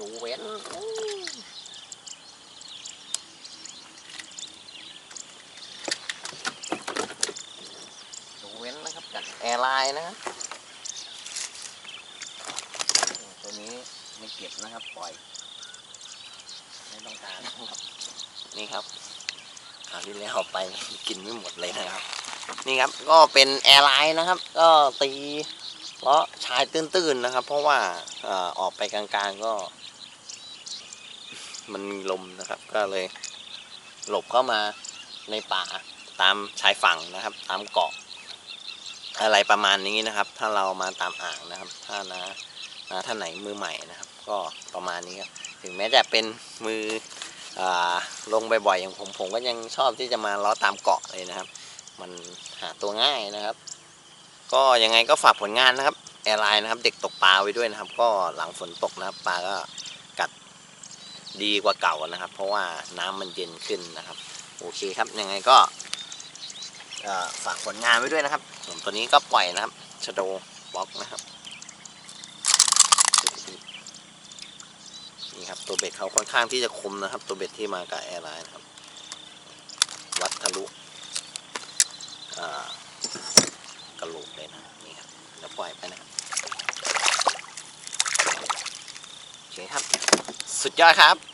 đủ vén จากแอร์ไลน์นะครับตัวนี้ไม่เก็บนะครับปล่อย ไม่ต้องการนะครับนี่ครับคราวที่แล้วเอาไปกินไม่หมดเลยนะครับ นี่ครับก็เป็นแอร์ไลน์นะครับ ก็ตีเพราะชายตื้นๆนะครับ เพราะว่าเอ่อออกไปกลางๆก็ มันมีลมนะครับ ก็เลย หลบเข้ามาในป่าตามชายฝั่งนะครับ ตามเกาะ อะไรประมาณนี้นะครับ ถ้าเรามาตามอ่างนะครับ ถ้านะนะท่านไหนมือใหม่นะครับ ก็ประมาณนี้ครับถึงแม้จะเป็นมืออลงบ่อยๆอย่างผมผมก็ยังชอบที่จะมาล้อตามเกาะเลยนะครับ มันหาตัวง่ายนะครับ ก็ยังไงก็ฝากผลงานนะครับแอร์ไลน์นะครับ เด็กตกปลาไว้ด้วยนะครับ ก็หลังฝนตกนะครับปลาก็กัดดีกว่าเก่านะครับ เพราะว่าน้ำมันเย็นขึ้นนะครับ โอเคครับยังไงก็ ฝากผลงานไว้ด้วยนะครับผมตัวนี้ก็ปล่อยนะครับชโดบล็อกนะครับนี่ครับตัวเบ็ดเขาค่อนข้างที่จะคมนะครับ ตัวเบ็ดที่มากับแอร์ไลน์นะครับ วัดทะลุกระโหลกเลยนะนี่ครับเดี๋ยวปล่อยไปนะครับโอเคครับ สุดยอดครับ